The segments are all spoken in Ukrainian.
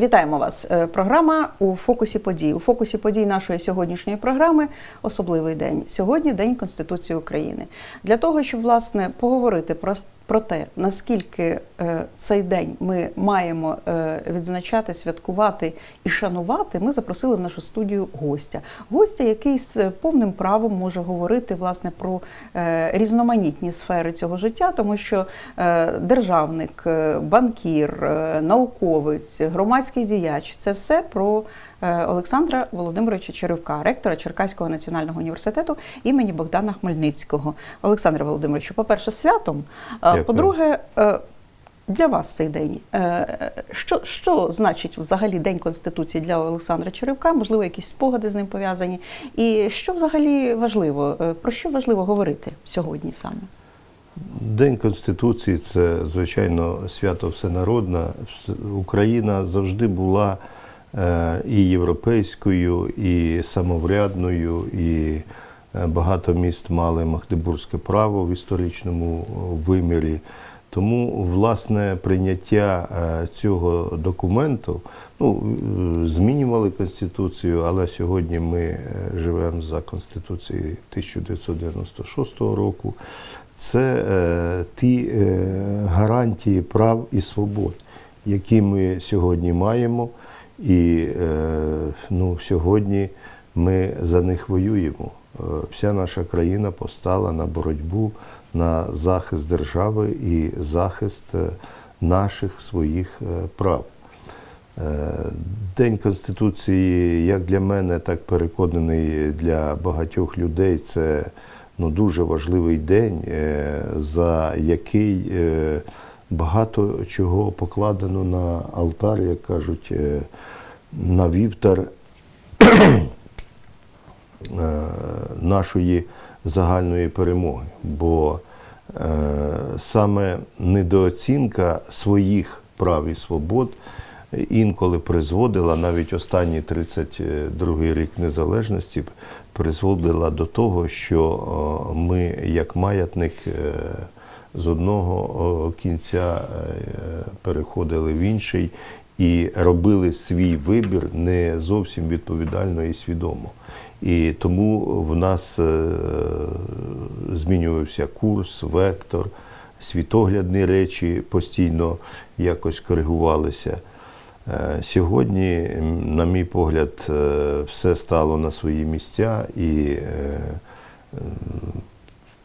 Вітаємо вас. Е, Програма у фокусі подій. У фокусі подій нашої сьогоднішньої програми особливий день. Сьогодні День Конституції України. Для того, щоб власне поговорити про, про те, наскільки е, цей день ми маємо е, відзначати, святкувати і шанувати, ми запросили в нашу студію гостя. Гостя, який з повним правом може говорити власне про е, різноманітні сфери цього життя, тому що державник, банкір, науковець, громадський діяч це все про Олександра Володимировича Черевка, ректора Черкаського національного університету імені Богдана Хмельницького. Олександре Володимировичу, по-перше, святом. А, Дякую. По-друге, е, для вас цей день. е, Що, що значить взагалі День Конституції для Олександра Черевка? Можливо, якісь спогади з ним пов'язані. І що взагалі важливо? е, Про що важливо говорити сьогодні саме? День Конституції це, звичайно, свято всенародне. Україна завжди була е, і європейською, і самоврядною, і е, багато міст мали Магдебурзьке право в історичному е, вимірі. Тому, власне, прийняття е, цього документу, ну, е, змінювали Конституцію, але сьогодні ми е, живемо за Конституцією 1996 року. Це е, ті е, гарантії прав і свобод, які ми сьогодні маємо, і е, ну, сьогодні ми за них воюємо. Е, вся наша країна постала на боротьбу на захист держави і захист е, наших своїх прав. День Конституції, як для мене, так переконаний для багатьох людей, це ну, дуже важливий день, за який багато чого покладено на алтар, як кажуть, е, на вівтар е, нашої загальної перемоги. Бо е, саме недооцінка своїх прав і свобод інколи призводила, навіть останній 32-й рік незалежності, призводила до того, що ми, як маятник, з одного кінця е, переходили в інший і робили свій вибір не зовсім відповідально і свідомо. І тому в нас е, змінювався курс, вектор, світоглядні речі постійно якось коригувалися. Е, Сьогодні, на мій погляд, все стало на свої місця, і,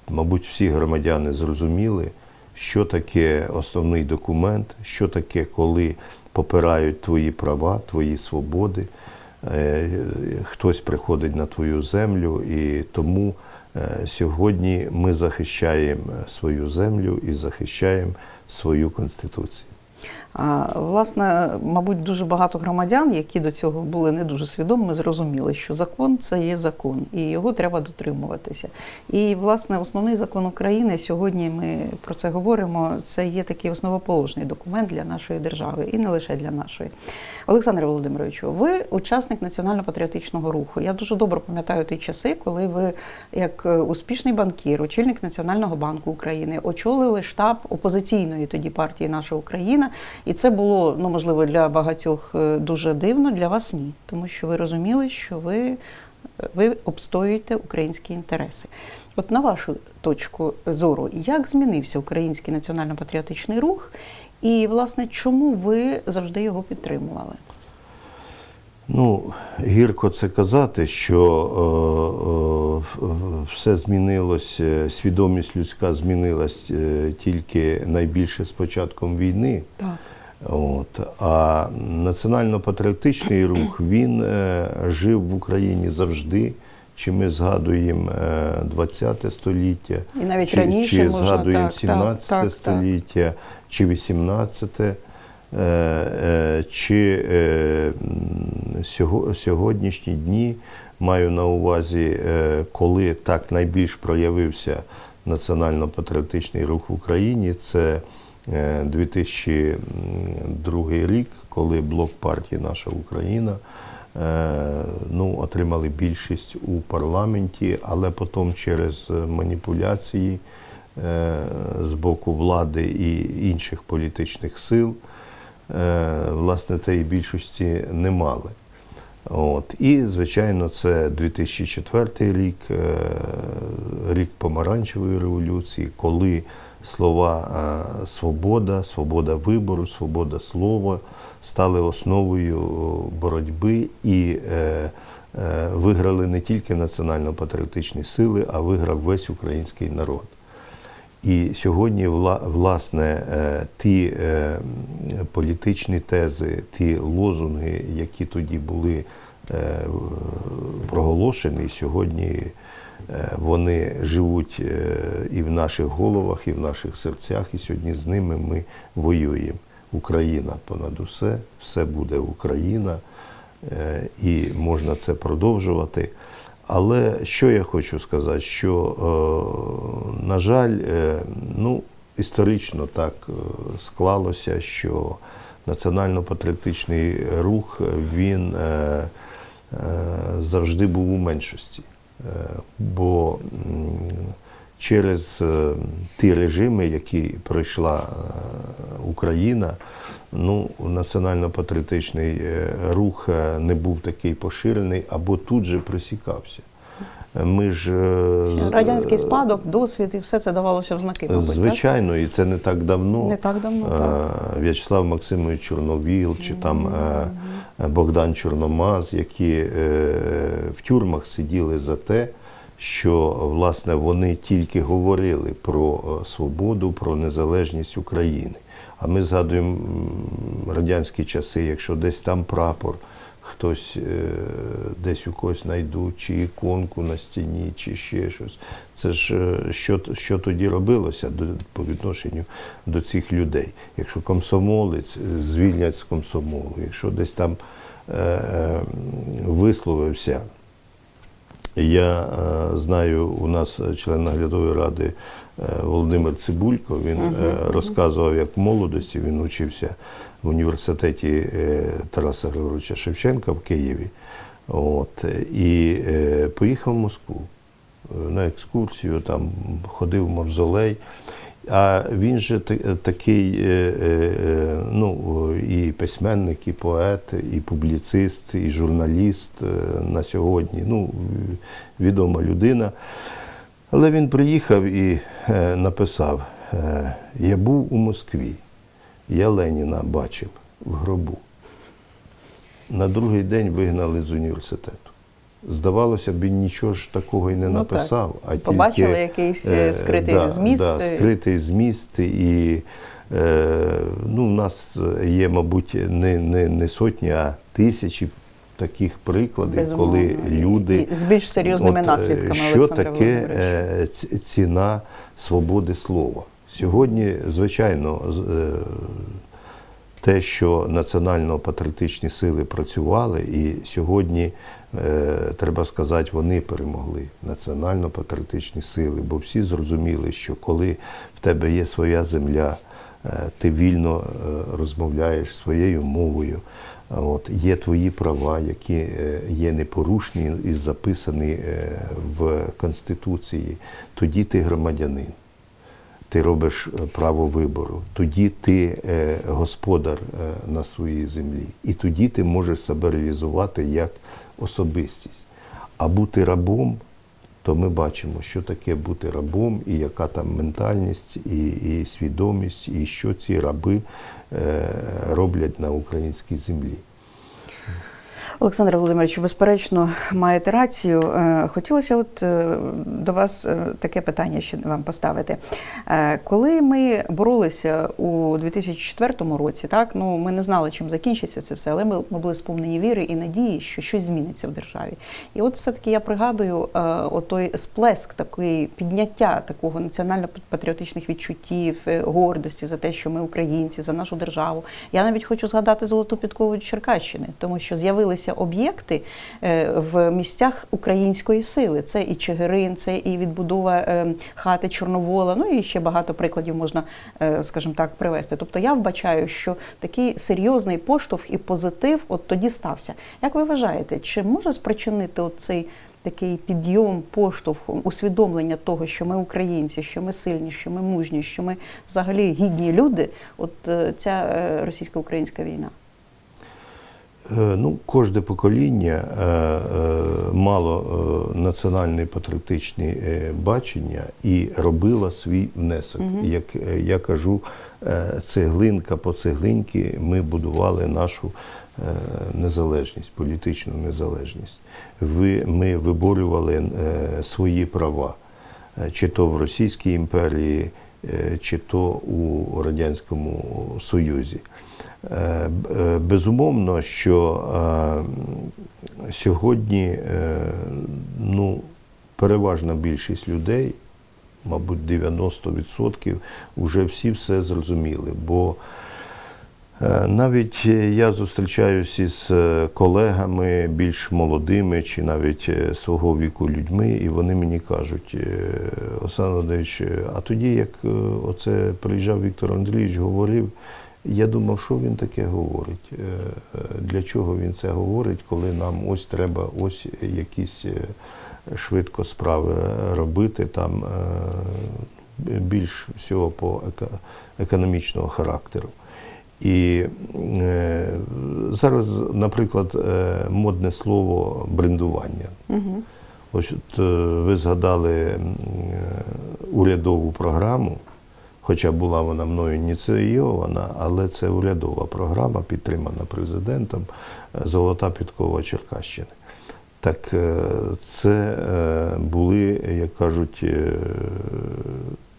мабуть, всі громадяни зрозуміли, що таке основний документ, що таке, коли попирають твої права, твої свободи. Е, Хтось приходить на твою землю, і тому е, сьогодні ми захищаємо свою землю і захищаємо свою конституцію. Власне, мабуть, дуже багато громадян, які до цього були не дуже свідомими, зрозуміли, що закон це є закон, і його треба дотримуватися. І, власне, основний закон України сьогодні ми про це говоримо. Це є такий основоположний документ для нашої держави і не лише для нашої. Олександре Володимировичу, ви учасник національно-патріотичного руху. Я дуже добре пам'ятаю ті часи, коли ви, як е, успішний банкір, очільник Національного банку України, очолили штаб опозиційної тоді партії Наша Україна. І це було ну можливо для багатьох е, дуже дивно, для вас ні, тому що ви розуміли, що ви, е, ви обстоюєте українські інтереси. От на вашу точку зору, як змінився український національно-патріотичний рух, і власне чому ви завжди його підтримували? Ну, гірко це казати, що е, е, все змінилось, е, свідомість людська змінилась тільки найбільше з початком війни. Так. От. А національно-патріотичний рух він е, жив в Україні завжди. Чи ми згадуємо е, 20 століття, І навіть чи, раніше чи можна, згадуємо так, так, 17 так, так. століття, чи 18, е, е, чи е, сьогоднішні дні маю на увазі, е, коли так найбільш проявився національно-патріотичний рух в Україні, це е, 2002 рік, коли блок партії Наша Україна е, ну, отримали більшість у парламенті, але потім через е, маніпуляції е, з боку влади і інших політичних сил е, власне тієї більшості не мали. От. І, звичайно, це 2004 рік, е, рік помаранчевої революції, коли слова е, свобода, свобода вибору, свобода слова стали основою боротьби і е, е, виграли не тільки національно-патріотичні сили, а виграв весь український народ. І сьогодні, власне, е, ті е, політичні тези, ті лозунги, які тоді були е, проголошені, сьогодні е, вони живуть е, і в наших головах, і в наших серцях, і сьогодні з ними ми воюємо. Україна понад усе, все буде Україна, і можна це продовжувати. Але що я хочу сказати, що, на жаль, ну, історично так склалося, що національно-патріотичний рух він завжди був у меншості. Е, Бо через е, ті режими, які пройшла е, Україна, ну, національно-патріотичний е, рух е, не був такий поширений або тут же присікався. Ми ж е, Радянський спадок, досвід і все це давалося в знаки, мабуть, так? Звичайно, і це не так давно. Не так давно, Е, так. В'ячеслав Максимович Чорновіл чи там е, Богдан Чорномаз, які в тюрмах сиділи за те, що власне вони тільки говорили про свободу, про незалежність України. А ми згадуємо радянські часи, якщо десь там прапор, хтось е, десь у когось знайдуть, чи іконку на стіні, чи ще щось. Це ж е, що, що тоді робилося до, по відношенню до цих людей. Якщо комсомолець е, звільнять з комсомолу, якщо десь там е, е, висловився. Я е, знаю, у нас член наглядової ради Володимир Цибулько. Він е, розказував, як в молодості він учився в університеті е, Тараса Григоровича Шевченка в Києві. От, і е, поїхав в Москву е, на екскурсію, там ходив в мавзолей. А він же такий, е, е, е, ну, і письменник, і поет, і публіцист, і журналіст е, на сьогодні. Ну, відома людина. Але він приїхав і е, написав: е, Я був у Москві, я Леніна бачив в гробу. На другий день вигнали з університету. Здавалося б, він нічого ж такого і не Ну, так. написав. А Побачили тільки, якийсь, е, е, скритий зміст, Да, скритий зміст. І е, ну, в нас є, мабуть, не, не, не сотні, а тисячі таких прикладів, Безумовно. коли люди. І з більш серйозними От, е, наслідками, Що Олександр таке е, ціна свободи слова? Сьогодні, звичайно, е, те, що національно-патріотичні сили працювали, і сьогодні, е, треба сказати, вони перемогли національно-патріотичні сили, бо всі зрозуміли, що коли в тебе є своя земля, е, ти вільно розмовляєш своєю мовою. От, є твої права, які є непорушні і записані в Конституції, тоді ти громадянин ти робиш е, право вибору, тоді ти е, господар е, на своїй землі, і тоді ти можеш себе реалізувати як особистість. А бути рабом, то ми бачимо, що таке бути рабом, і яка там ментальність, і, і свідомість, і що ці раби роблять на українській землі. Олександр Володимирович, безперечно, маєте рацію. Е, Хотілося от е, до вас е, таке питання ще вам поставити. Коли ми боролися у 2004 році, так ну ми не знали, чим закінчиться це все, але ми, були сповнені віри і надії, що щось зміниться в державі. І от все-таки я пригадую отой сплеск, такий підняття такого національно-патріотичних відчуттів, гордості за те, що ми українці, за нашу державу. Я навіть хочу згадати золоту підкову Черкащини, тому що з'явилися об'єкти е, в місцях української сили. Це і Чигирин, це і відбудова е, хати Чорновола. Ну і ще багато прикладів можна, е, скажімо так, привести. Тобто я вбачаю, що такий серйозний поштовх і позитив от тоді стався. Як ви вважаєте, чи може спричинити от цей такий підйом, поштовх, усвідомлення того, що ми українці, що ми сильні, що ми мужні, що ми взагалі гідні люди. От ця російсько-українська війна. Е, Ну, кожне покоління е, е, мало національне патріотичне бачення і робило свій внесок. Як е, я кажу, цеглинка по цеглинці ми будували нашу незалежність, політичну незалежність. Ми виборювали свої права, чи то в Російській імперії, чи то у Радянському Союзі. Е, е, Безумовно, що е, сьогодні е, ну, переважна більшість людей, мабуть, 90% вже всі все зрозуміли. Бо Е, Навіть е, я зустрічаюся із е, колегами більш молодими чи навіть е, свого віку людьми, і вони мені кажуть, е, Олександр Володимирович, е, а тоді, як е, оце приїжджав Віктор Андрійович, говорив, я думав, що він таке говорить, е, е, для чого він це говорить, коли нам ось треба ось якісь е, швидко справи робити там е, більш всього по еко- економічного характеру. І е, зараз, наприклад, е, модне слово брендування. Угу. Ось от, е, ви згадали е, урядову програму, хоча була вона мною ініційована, але це урядова програма, підтримана президентом е, Золота підкова Черкащини. Так е, це е, були, як кажуть, е,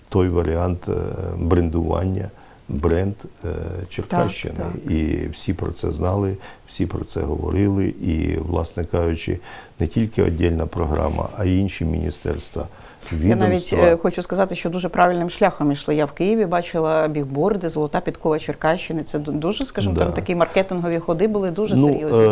той варіант е, брендування, бренд е, Черкащини. так. І всі про це знали, всі про це говорили. І, власне кажучи, не тільки віддільна програма, а й інші міністерства. Я навіть е, хочу сказати, що дуже правильним шляхом йшли. Я в Києві бачила бігборди, золота підкова Черкащини. Це дуже, скажімо, Да. там такі маркетингові ходи були дуже ну, серйозні. Е,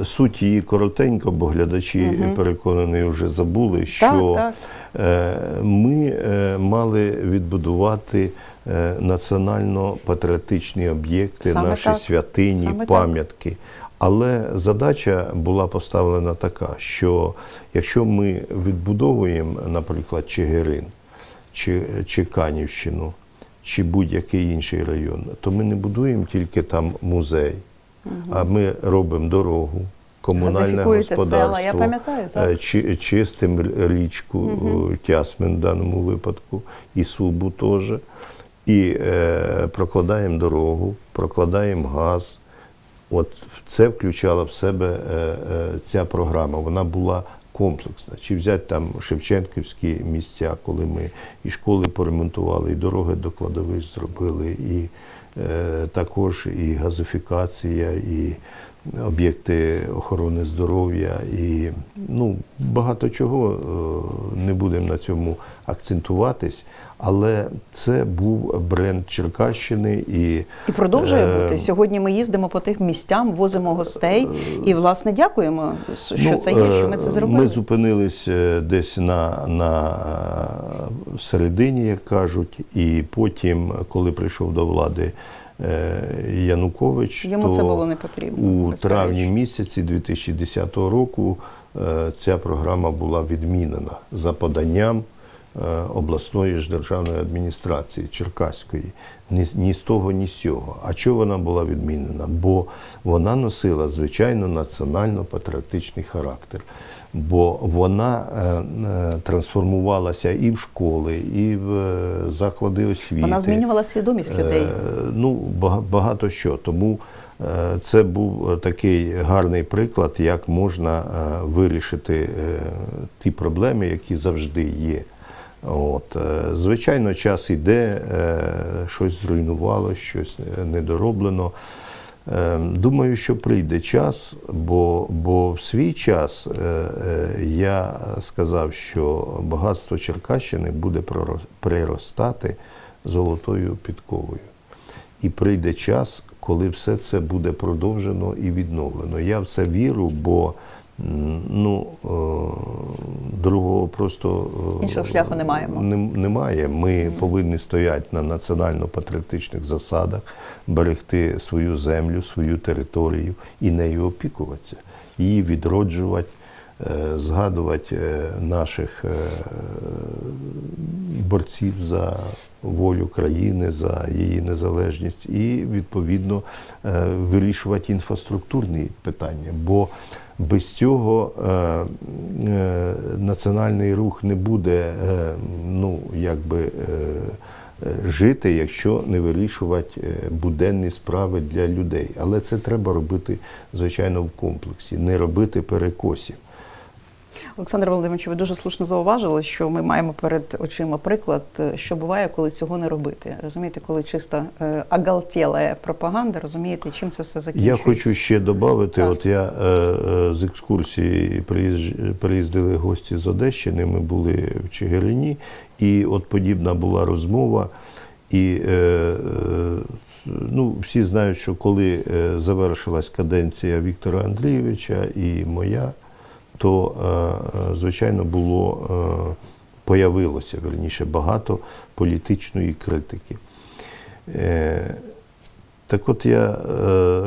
е, суть її коротенько, бо глядачі Мгм. переконані вже забули, що так. Е, ми е, мали відбудувати е, національно-патріотичні об'єкти, Саме наші так. святині, Саме так. пам'ятки. Але задача була поставлена така, що якщо ми відбудовуємо, наприклад, Чигирин, чи, чи Канівщину, чи будь-який інший район, то ми не будуємо тільки там музей, а ми робимо дорогу, комунальне господарство, села, я пам'ятаю, так. е, чи, чистим річку е, Тясмин в даному випадку, і Субу теж. І е, прокладаємо дорогу, прокладаємо газ. От це включала в себе е, е, ця програма. Вона була комплексна. Чи взяти там Шевченківські місця, коли ми і школи поремонтували, і дороги до кладовищ зробили, і е, також і газифікація, і об'єкти охорони здоров'я, і ну, багато чого не будемо на цьому акцентуватись. Але це був бренд Черкащини і І продовжує е, бути. Сьогодні ми їздимо по тих місцям, возимо гостей і, власне, дякуємо, що Ну, це є, що ми е, це зробили. Ми зупинились е, десь на, на е, середині, як кажуть, і потім, коли прийшов до влади е, Янукович, Йому то це було не потрібно. у травні місяці 2010 року е, ця програма була відмінена за поданням е, обласної ж державної адміністрації Черкаської. Ні, ні з того, ні з цього. А чого вона була відмінена? Бо вона носила, звичайно, національно-патріотичний характер. Бо вона е, е, трансформувалася і в школи, і в е, заклади освіти. Вона змінювала свідомість людей. Е, Ну, багато що. Тому е, це був е, такий гарний приклад, як можна е, вирішити е, ті проблеми, які завжди є. От, е, звичайно, час іде, е, щось зруйнувало, щось е, недороблено. Думаю, що прийде час, бо, бо в свій час я сказав, що багатство Черкащини буде приростати золотою підковою. І прийде час, коли все це буде продовжено і відновлено. Я в це вірю, бо ну, е, другого просто е, Іншого шляху не маємо. немає. Ми повинні стояти на національно-патріотичних засадах, берегти свою землю, свою територію і нею опікуватися, її відроджувати, е, згадувати наших борців за волю країни, за її незалежність, і відповідно вирішувати інфраструктурні питання. Бо без цього е, е, національний рух не буде е, ну, якби, е, е, жити, якщо не вирішувати е, буденні справи для людей. Але це треба робити, звичайно, в комплексі, не робити перекосів. Олександр Володимирович, ви дуже слушно зауважили, що ми маємо перед очима приклад, е, що буває, коли цього не робити. Розумієте, коли чиста е, агалтєла пропаганда, розумієте, чим це все Я хочу ще додати, от я е, е, з екскурсії приїздили гості з Одещини, ми були в Чигирині, і от подібна була розмова. І е, е, ну, всі знають, що коли е, завершилась каденція Віктора Андрійовича і моя, то, е, е, звичайно, було, е, появилося верніше багато політичної критики. Так от я,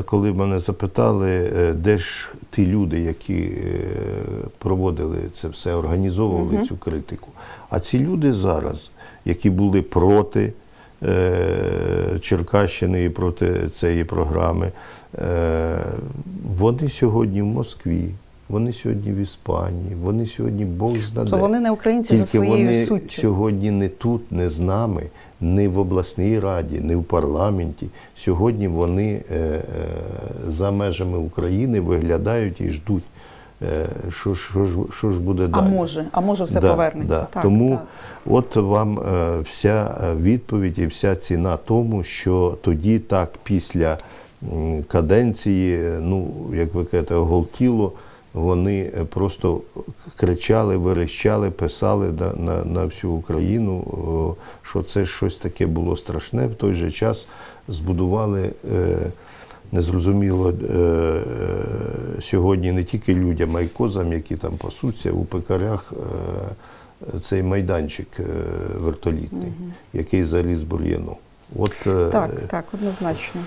коли мене запитали, де ж ті люди, які проводили це все, організовували Мгм. цю критику. А ці люди зараз, які були проти Черкащини і проти цієї програми, вони сьогодні в Москві, вони сьогодні в Іспанії, вони сьогодні Бог знаде. То вони не українці за Тільки своєю вони суттю. сьогодні не тут, не з нами, не в обласній раді, не в парламенті. Сьогодні вони е, е, за межами України виглядають і ждуть, е, що, ж- що, ж, що ж буде А далі. може, а може все Да, повернеться. да. Так, Тому так. от вам е, вся е, відповідь і вся ціна тому, що тоді так після каденції, е, ну як ви кажете, оголтіло, вони е, просто кричали, верещали, писали на, на, на всю Україну, що це щось таке було страшне. В той же час збудували. Е, Незрозуміло е, е, сьогодні не тільки людям, а й козам, які там пасуться у пекарях, е, цей майданчик е, вертолітний, який заліз бур'яну. От е, Так, так, однозначно.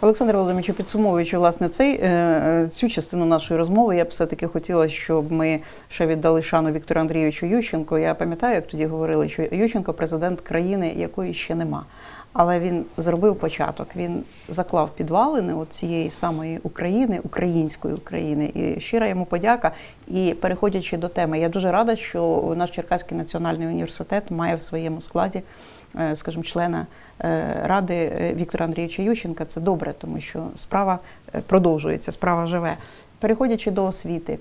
Олександр Володимирович, підсумовуючи власне цей, е, цю частину нашої розмови, я б все-таки хотіла, щоб ми ще віддали шану Віктору Андрійовичу Ющенко. Я пам'ятаю, як тоді говорили, що Ющенко президент країни, якої ще нема. Але він зробив початок, він заклав підвалини от цієї самої України, української України. І щира йому подяка. І переходячи до теми, я дуже рада, що наш Черкаський національний університет має в своєму складі е, скажімо, члена е, ради е, Віктора Андрійовича Ющенка. Це добре, тому що справа е, продовжується, справа живе. Переходячи до освіти, е,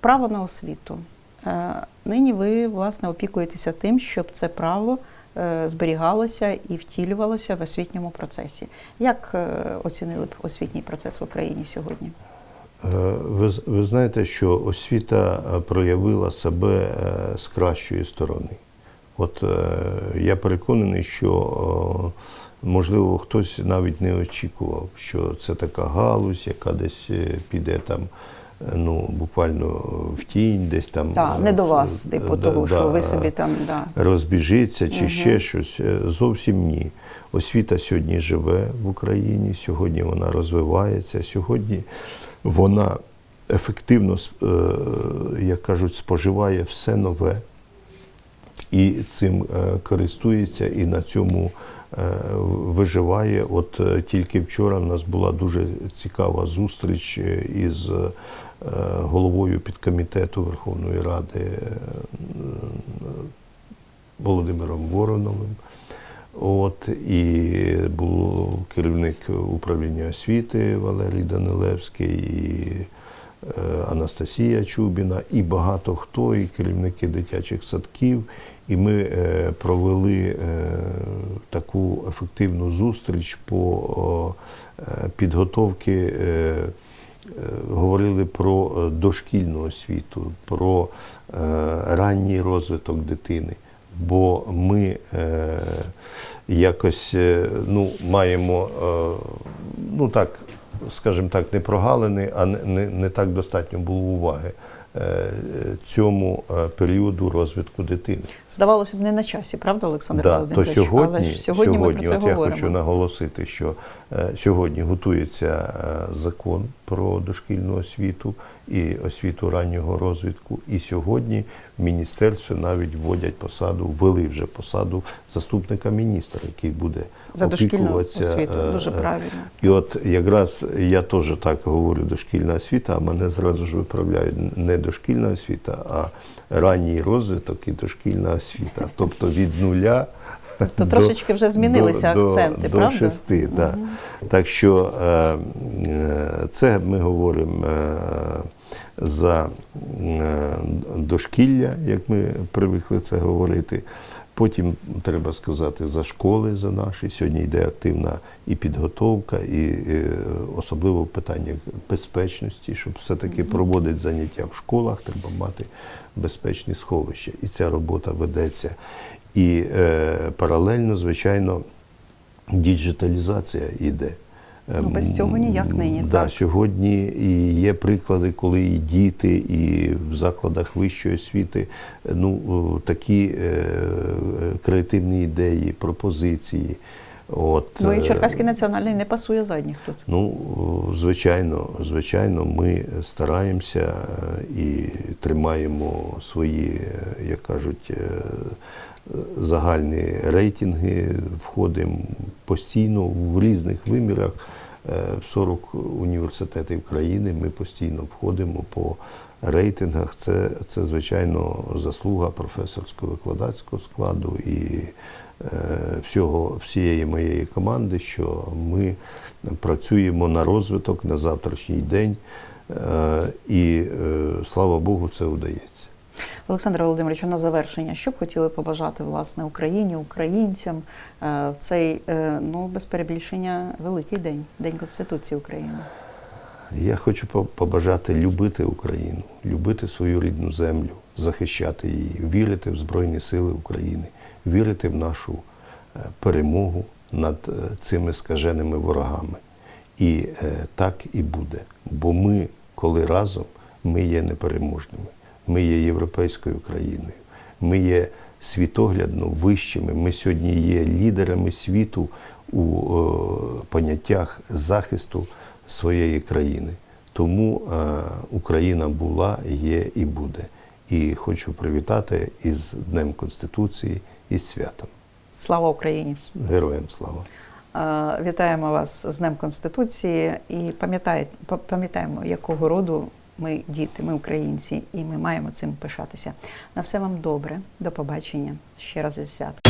право на освіту. Е, Нині ви власне опікуєтеся тим, щоб це право е, зберігалося і втілювалося в освітньому процесі. Як е, оцінили б освітній процес в Україні сьогодні? Е, Ви, ви знаєте, що освіта е, проявила себе е, з кращої сторони. От е, я переконаний, що е, можливо хтось навіть не очікував, що це така галузь, яка десь е, піде там. Ну, буквально в тінь, десь там Так, е, не до вас, типу да, того, що ви собі там да. розбіжиться чи Мгм. ще щось. Зовсім ні. Освіта сьогодні живе в Україні, сьогодні вона розвивається, сьогодні вона ефективно, як кажуть, споживає все нове і цим е, користується, і на цьому е, виживає. От е, тільки вчора в нас була дуже цікава зустріч із головою підкомітету Верховної Ради Володимиром Вороновим. От, і був керівник управління освіти Валерій Данилевський, і Анастасія Чубіна, і багато хто, і керівники дитячих садків. І ми е, провели е, таку ефективну зустріч по е, підготовки. Е, говорили про дошкільну освіту, про ранній розвиток дитини. Бо ми якось ну, маємо, ну так, скажімо так, не прогалини, а не, не, не так достатньо було уваги цьому е, періоду розвитку дитини. Здавалося б, не на часі, правда, Олександр Да, то сьогодні, Але ж сьогодні, ми про це от я хочу наголосити, що сьогодні готується е, закон про дошкільну освіту і освіту раннього розвитку. І сьогодні в міністерстві навіть вводять посаду, ввели вже посаду заступника міністра, який буде За опікуватися. освіту, е, дуже е, правильно. і от якраз я теж так говорю дошкільна освіта, а мене зразу ж виправляють не дошкільна освіта, а ранній розвиток і дошкільна освіта. Тобто від нуля. Тобто трошечки вже змінилися акценти, до, правда? До шести, да. Так що е, е, це ми говоримо е, за дошкілля, як ми привикли це говорити. Потім треба сказати за школи за наші. Сьогодні йде активна і підготовка, і особливо в питаннях безпечності, щоб все-таки проводити заняття в школах, треба мати безпечні сховища. І ця робота ведеться. І е, паралельно, звичайно, діджиталізація йде. Ну, без цього ніяк нині, Да, так. Сьогодні і є приклади, коли і діти, і в закладах вищої освіти ну, такі е, креативні ідеї, пропозиції. От, Ну і е, Черкаський національний не пасує задніх тут. Ну, звичайно, звичайно, ми стараємося е, і тримаємо свої, е, як кажуть, загальні рейтинги, входимо постійно в різних вимірах. Е, В 40 університетів країни ми постійно входимо по рейтингах. Це, це звичайно, заслуга професорсько-викладацького складу і е, всього, всієї моєї команди, що ми працюємо на розвиток на завтрашній день. Е, І е, слава Богу, це вдається. Олександр Володимирович, на завершення, що б хотіли побажати власне Україні, українцям е, в цей е, ну без перебільшення великий день, День Конституції України. Я хочу побажати любити Україну, любити свою рідну землю, захищати її, вірити в Збройні Сили України, вірити в нашу е, перемогу над цими скаженими ворогами. І так і буде. Бо ми, коли разом, ми є непереможними. Ми є європейською країною. Ми є світоглядно вищими. Ми сьогодні є лідерами світу у е, поняттях захисту своєї країни. Тому е, Україна була, є і буде. І хочу привітати із Днем Конституції і святом. Слава Україні! Героям слава! Е, Вітаємо вас з Днем Конституції і пам'ятає- па- пам'ятаємо, якого роду ми діти, ми українці, і ми маємо цим пишатися. На все вам добре, до побачення. Ще раз із святом.